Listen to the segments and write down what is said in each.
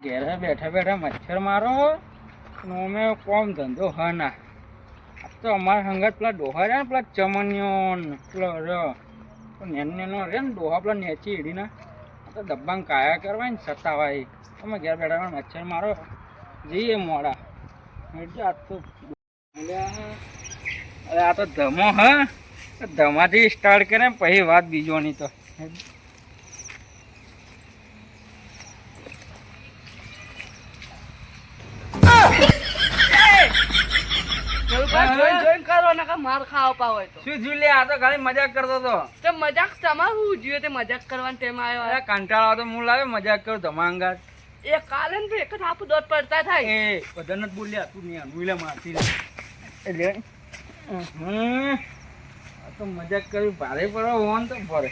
ઘેરે બેઠા બેઠા મચ્છર મારો નો અમે કોમ ધંધો હ ના. આ તો અમારા સંગત પેલા ડોહા રહ્યા પેલા ચમનિયો પેલો રહ્યો નેન નેનો રે ને ડોહા પેલા નેચી હીડીના તો દબ્બાંગ કાયા કરવા ને સતાવાય. અમે ઘેર બેઠા મચ્છર મારો, જઈએ મોડા. એટલે આ તો અરે આ તો ધમો હા. ધમાથી સ્ટાર્ટ કરે પછી વાત બીજોની તો. જોઈન જોઈન કરો માર ખાવા પાવ તો. શું જોઈ લે આ તો ખાલી મજાક કરતો તો તે મજાક તમારું જોઈએ તે મજાક કરવાની ટેમ આવ્યો? અરે કંટાળો તો હું લાવે મજાક કરું ધમાંગા. એ કાલે ને એક જ હાપુ દોત પડતા થાય. એ બધા જ બોલ્યા તું નહીં મુઈલા મારતી લે એટલે આ તો મજાક કરી ભારે પડો હોન તો ભરે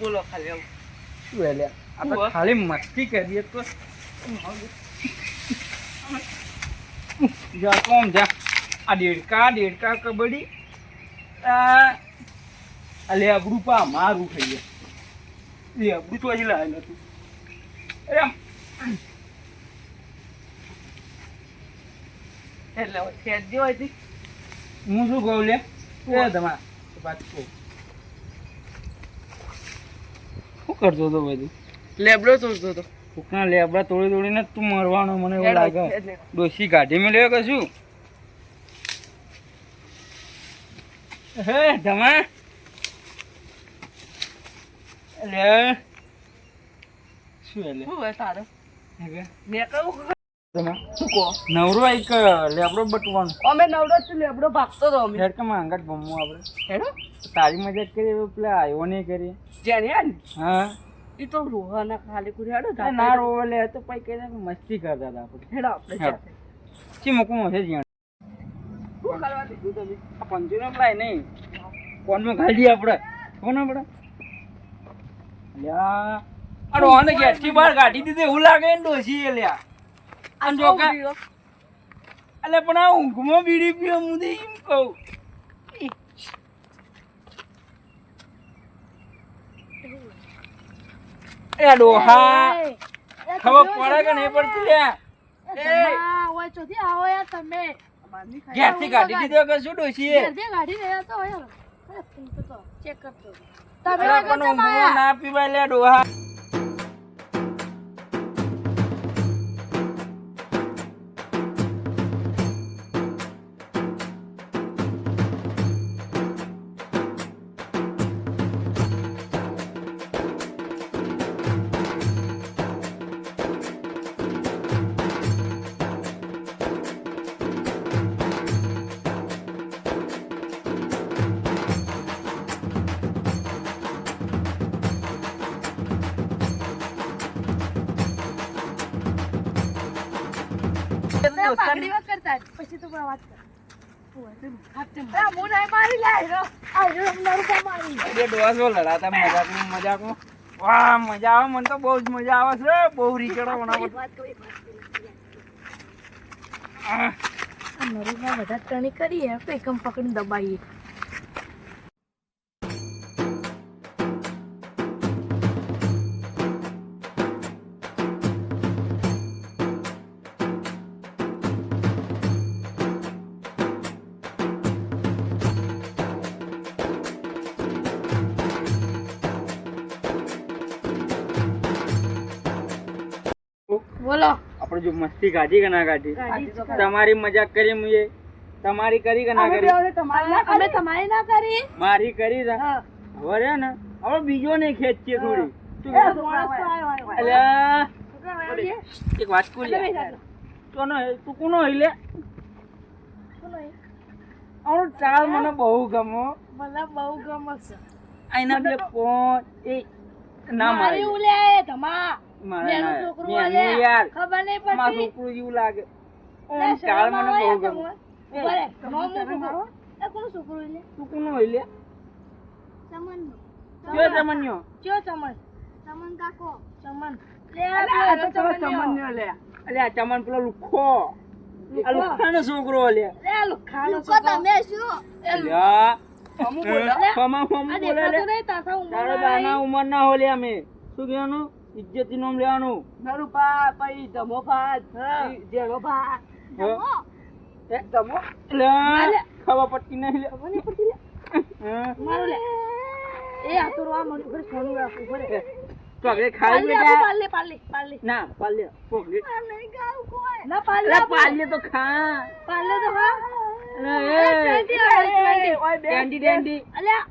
બોલો ખાલી આવું. શું એટલે આ તો ખાલી મસ્તી કરીએ તો. જા કોમ જા. આ દેડકા દેડકા કબડ્ડી. અલે અબડું લેબડું પા મારું થઈ ગયા. અબડું તો હજી લાયેલ હતું. એટલે હું શું કહું લે? એ તમારા વાત કહું. શું કરતો હતો બધું લેબડો તોડતો હતો. કોકના લેબડા તોડી તોડીને તું મરવાનો મને એવું લાગે? ડોસી કાઢી મેં કે શું? હે ધમા એટલે શું એટલે શું હોય તારે? હે કે? મેં કહું ધમા શું કહો? નવરો એક લેબડો બટવાનો. અમે નવડો જ લેબડો ભાગતો હતો અમે. હેડ કે માંગા ગમવું આપણે હેડો. તારી મજાક કરી પેલા આવ્યો નહીં કરી. જેને હા એ તો રોહાના ખાલી કુરી હેડો ના રોવે લે તો પછી કહે મસ્તી કરતા હતા આપણે. હેડો આપણે. સાથે. મૂકવું હશે તમે પંચુનો લાય નહીં કોનમાં ખાલી દઈએ આપણે કોણ આપણે લ્યા. અરે ઓને ગેસથી બહાર કાઢી દીધી એવું લાગે ને ડોસી એ લ્યા. આમ જો કે એટલે પણ આ ઊંઘમાં બીડી પીવા હું તો એમ કહું. એ ડોહા. ખબર પડે કે નહીં પડતી લ્યા. ઘેરથી કાઢી દીધો કે શું ડોસી એ? અરે પણ ઊંઘમાં ના પીવાય લ્યા ડોહા. વાહ મજા આવે મને તો બહુ જ મજા આવે છે બહુ રીચડો બનાવો બધા ટણી કરીએ એકમ પકડી દબાઈએ બોલો. આપણે જો મસ્તી કાઢી કે ના કાઢી તમારી મજાક કરી મુએ તમારી કરી કે ના કરી? અમે તમારી ના કરી? મારી કરી છે હવે રે ને હવે બીજો ને ખેંચીએ થોડી? એક વાત કહું લે. તમે જાજો. તો ને તું કોનો લે? આનો ચાલ મને બહુ ગમો. મને બહુ ગમો છે આઈના બે પોન એ ના મારી ઉલે ધમા. મારે છોકરું યાર ખબર નહીં મારું છોકરું જેવું લાગે લે, આનો મને બહુ ગમે ઊભા રહે. એ, ધમા મૂકું છું. એ કોનું છોકરું એટલે? તું કોનો હોય લે ચમનનું. કયો તમન્યો કયો ચમન? કાકો. લે, પેલો આ તો પેલો ચમનનો. ચમનનો લે. અલે આ ચમન પેલો લુખો આ લુખાનો છોકરો લે લે. અલ્યા બોલો. બોલે તારો. દાના ઉંમર ના હોય અમે શું કહેવાનું ઇજ્જતથી નામ લેવાનું. નરું પા પઈ ધમો પા જેનો પા હા. એ ધમો? લે. ખવા પટ્ટી નહીં લે. મને પટ્ટી લે. મારું લે. એ આ તો આ મને ઘરે સોનું રાખું પડે. તો હવે ખાઈ બેટા પાલે પાલે પાલે ના પાલ્ય પોગલી ના પાલે અરે તો ખા. પાલે તો હા અરે એ. ડેન્ડી ડેન્ડી અલ્યા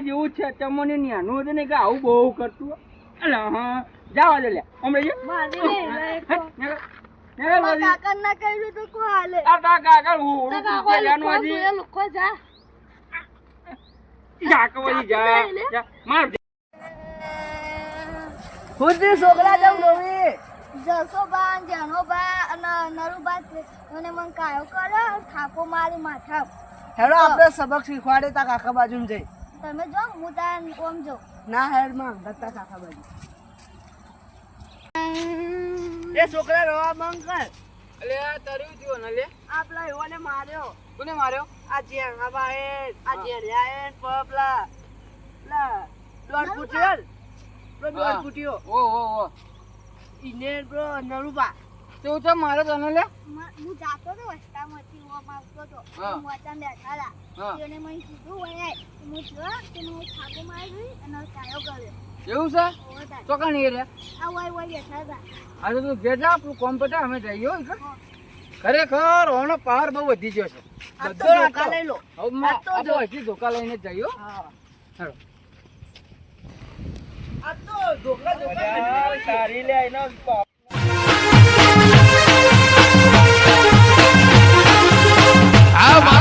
જેવું જ છે. ચમનિયા ન્યાનું હતું ને કે આવું બહુ કરતું અલા હા. જાવા દે લે. હમણાં જે મારે હટ, નીકળ. નીકળ બાજી. કાકા ના કર્યું તો કો હાલે? આ ટાકા હું પેલાનું હજી લોકો જા. જા. જા જા. માર ખુદી છોકરા જમ બા જસોબા જેનોબા અને નરુ બા મને મન કાયો કરો થાપો મારી માથા હેડો આપણે સબક શીખવાડે તા કાકા બાજુ જઈ. તમે જો હું તાર ઓમ જો. ના હેડમાં ગત્તા કાકા બાજુ. એ છોકરા રવા માંગ કર. અલે આ તર્યું થયો ને લે આપલા એવાને માર્યો. કોને માર્યો? આ જેણ આ એ આ જેણ્યા એ પપલા. લા ફૂટ્યો. બ્રો દોડ હા. ઓ ઓ ઓ. ઇને બ્રો નરુબા. તું તો મારે તને લે. હું જાતો તો રસ્તામાંથી ઓમ આવતો તો. વચન બેઠા હતા. તેને મને કીધું હોય હું જો કે મને થાપો મારી અને કાયો કર્યો એવું છે? તો કાણી રે. આ વય વય બેઠા હતા. આ તું ઘેર જા આપણું કોમ અમે જઈએ ખરેખર ઓનો પાવર બહુ વધી ગયો છે. આ તો બધો ધોકા લઈ લો. હવે. હજી ધોકા લઈને જ હા. આ તો ધોકા ધોકા તારી લે એનો Áo.